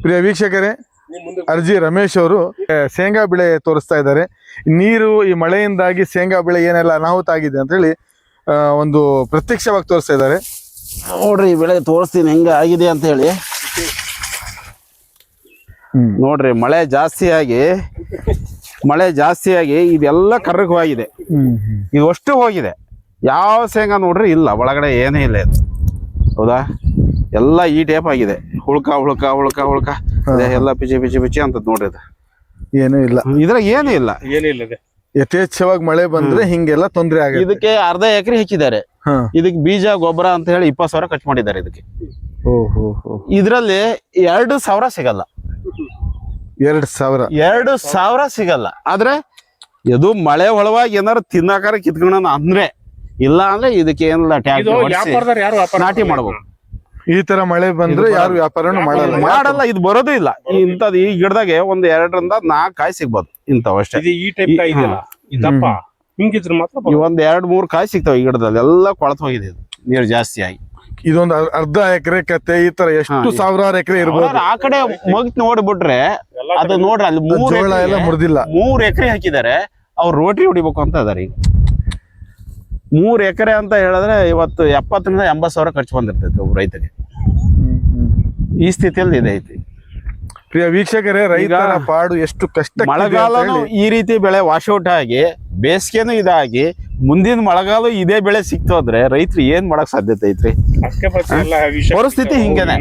ಪ್ರಿಯ ವೀಕ್ಷಕರೇ ಅರ್ಜಿ ರಮೇಶ್ ಅವರು ಶೇಂಗಾ ಬೆಳೆ ತೋರಿಸ್ತಾ ಇದ್ದಾರೆ. ನೀರು ಈ ಮಳೆಯಿಂದಾಗಿ ಶೇಂಗಾ ಬೆಳೆ ಏನೆಲ್ಲ ಅನಾಹುತ ಆಗಿದೆ ಅಂತ ಹೇಳಿ ಒಂದು ಪ್ರತ್ಯಕ್ಷವಾಗಿ ತೋರಿಸ್ತಾ ಇದ್ದಾರೆ. ನೋಡ್ರಿ ಈ ಬೆಳೆ ತೋರಿಸ್ತೀನಿ ಹೆಂಗ ಆಗಿದೆ ಅಂತ ಹೇಳಿ. ಹ್ಮ್. ನೋಡ್ರಿ ಮಳೆ ಜಾಸ್ತಿಯಾಗಿ ಆಗಿ ಮಳೆ ಜಾಸ್ತಿಯಾಗಿ ಆಗಿ ಇದೆಲ್ಲ ಕರ್ರಗವಾಗಿದೆ ಇದು ಅಷ್ಟು ಹೋಗಿದೆ. ಯಾವ ಶೇಂಗಾ ನೋಡ್ರಿ ಇಲ್ಲ ಒಳಗಡೆ ಏನೇ ಇಲ್ಲ ಇದು. ಹೌದಾ? ಎಲ್ಲ ಈ ಟೈಪ್ ಆಗಿದೆ. ಹುಳ್ಕ ಹುಳ್ಕ ಹುಳ್ಕ ಹುಳ್ಕ. ಎಲ್ಲ ಪಿಚಿ ಬಿಜಿ ಬಿಜಿ ಅಂತ ನೋಡಿದ ಏನು ಏನೂ ಇಲ್ಲ. ಇದ್ರಾಗ ಏನೂ ಇಲ್ಲ. ಏನಿಲ್ಲ ಇದೆ. ಯಥೇಚ್ಛವಾಗಿ ಮಳೆ ಬಂದ್ರೆ ಹಿಂಗೆಲ್ಲ ತೊಂದರೆ ಆಗಿದೆ ಇದಕ್ಕೆ ಅರ್ಧ ಎಕರೆ ಹೆಚ್ಚಿದ್ದಾರೆ. ಹಾ. ಇದಕ್ಕೆ ಬೀಜ ಗೊಬ್ಬರ ಅಂತ ಹೇಳಿ ಇಪ್ಪತ್ತು ಸಾವಿರ ಖರ್ಚು ಮಾಡಿದ್ದಾರೆ ಇದಕ್ಕೆ. ಓಹೋ ಇದರಲ್ಲಿ ಎರಡು ಸಾವಿರ ಸಿಗಲ್ಲ. ಎರಡ್ ಸಾವಿರ. ಎರಡು ಸಾವಿರ ಸಿಗಲ್ಲ. ಆದ್ರೆ ಇದು ಮಳೆ ಒಳವಾಗಿ ಏನಾರು ತಿನ್ನಾಕಾರ ಕಿತ್ಕೊಳ್ಳೋಣ ಅಂದ್ರೆ ಇಲ್ಲ ಅಂದ್ರೆ ಇದಕ್ಕೆ ಏನಿಲ್ಲ ಇದು ಹೊಡ್ಸಿ ವ್ಯಾಪಾರದವ್ರು ಯಾರು ವ್ಯಾಪಾರ ನಾಟಿ ಮಾಡ್ಬೇಕು ಈ ತರ ಮಳೆ ಬಂದ್ರೆ ಯಾರು ವ್ಯಾಪಾರನೂ ಮಾಡಲ್ಲ. ಮಾಡಲ್ಲ ಇದು ಬರೋದು ಇಲ್ಲ. ಇಂಥದ್ದು ಈ ಗಿಡದಾಗೆ ಒಂದ್ ಎರಡರಿಂದ ನಾಲ್ಕು ಕಾಯಿ ಸಿಗ್ಬೋದು ಇಂಥವು ಅಷ್ಟೇ. ಇದು ಈ ಟೈಪ್ ಕಾಯಿ ಇದೆಯಲ್ಲ? ಇದಪ್ಪ ಹಿಂಗಿದ್ರೆ ಮಾತ್ರ ಈ ಒಂದ್ ಎರಡ್ ಮೂರ್ ಕಾಯಿ ಸಿಗ್ತಾವ ಈ ಗಿಡದಲ್ಲಿ. ಎಲ್ಲ ಕೊಳತ್ ಹೋಗಿದೆ ಇದು. ನೀರು ಜಾಸ್ತಿ ಆಗಿ. ಇದೊಂದು ಅರ್ಧ ಎಕರೆ ಕತೆ ಈ ತರ ಎಷ್ಟು ಸಾವಿರಾರು ಎಕರೆ ಇರ್ಬೋದು. ಆ ಕಡೆ ಮಗ್ತ್ ನೋಡ್ಬಿಟ್ರೆ ಅದು ನೋಡ್ರಿ ಅಲ್ಲಿ ಮೂರ್ ಎಲ್ಲ ಮುರಿದಿಲ್ಲ. ಮೂರ್ ಎಕರೆ ಹಾಕಿದ್ದಾರೆ. ಅವ್ರು ರೋಟ್ರಿ ಹೊಡಿಬೇಕು ಅಂತ ಅದಾರ ಈಗ. ಮೂರ್ ಎಕರೆ ಅಂತ ಹೇಳಿದ್ರೆ ಇವತ್ತು ಎಪ್ಪತ್ತರಿಂದ ಎಂಬತ್ ಸಾವಿರ ಖರ್ಚು ಬಂದಿರ್ತೈತೆ ಒಬ್ಬ ರೈತಗೆ ಈ ಸ್ಥಿತಿಯಲ್ಲಿ ಇದೆ ಐತಿ. ಪ್ರಿಯ ವೀಕ್ಷಕರೇ ರೈತರ ಪಾಡು ಎಷ್ಟು ಕಷ್ಟ ಮಳೆಗಾಲನೂ ಈ ರೀತಿ ಬೆಳೆ ವಾಶೌಟ್ ಆಗಿ ಬೇಸಿಗೆನೂ ಇದಾಗಿ ಮುಂದಿನ ಮಳೆಗಾಲ ಇದೇ ಬೆಳೆ ಸಿಕ್ತೋದ್ರೆ ರೈತರು ಏನ್ ಮಾಡಕ್ ಸಾಧ್ಯತೆ ಐತ್ರಿ? ಪರಿಸ್ಥಿತಿ ಹಿಂಗೇನೆ.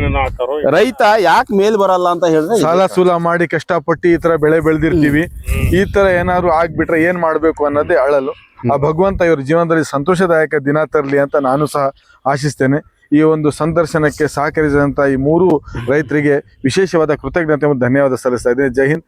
ರೈತ ಯಾಕೆ ಮೇಲ್ ಬರಲ್ಲ ಅಂತ ಹೇಳಿದ್ರೆ. ಸಾಲ ಸೂಲ ಮಾಡಿ ಕಷ್ಟಪಟ್ಟು ಈ ತರ ಬೆಳೆ ಬೆಳೆದಿರ್ತೀವಿ. ಈ ತರ ಏನಾದ್ರು ಆಗ್ಬಿಟ್ರೆ ಏನ್ ಮಾಡ್ಬೇಕು ಅನ್ನೋದೇ ಅಳಲು. ಆ ಭಗವಂತ ಇವ್ರ ಜೀವನದಲ್ಲಿ ಸಂತೋಷದಾಯಕ ದಿನ ತರಲಿ ಅಂತ ನಾನು ಸಹ ಆಶಿಸ್ತೇನೆ. ಈ ಒಂದು ಸಂದರ್ಶನಕ್ಕೆ ಸಹಕರಿಸಿದಂತ ಈ ಮೂರು ರೈತರಿಗೆ ವಿಶೇಷವಾದ ಕೃತಜ್ಞತೆ ಮತ್ತು ಧನ್ಯವಾದ ಸಲ್ಲಿಸ್ತಾ ಇದ್ದೇನೆ. ಜೈ ಹಿಂದ್.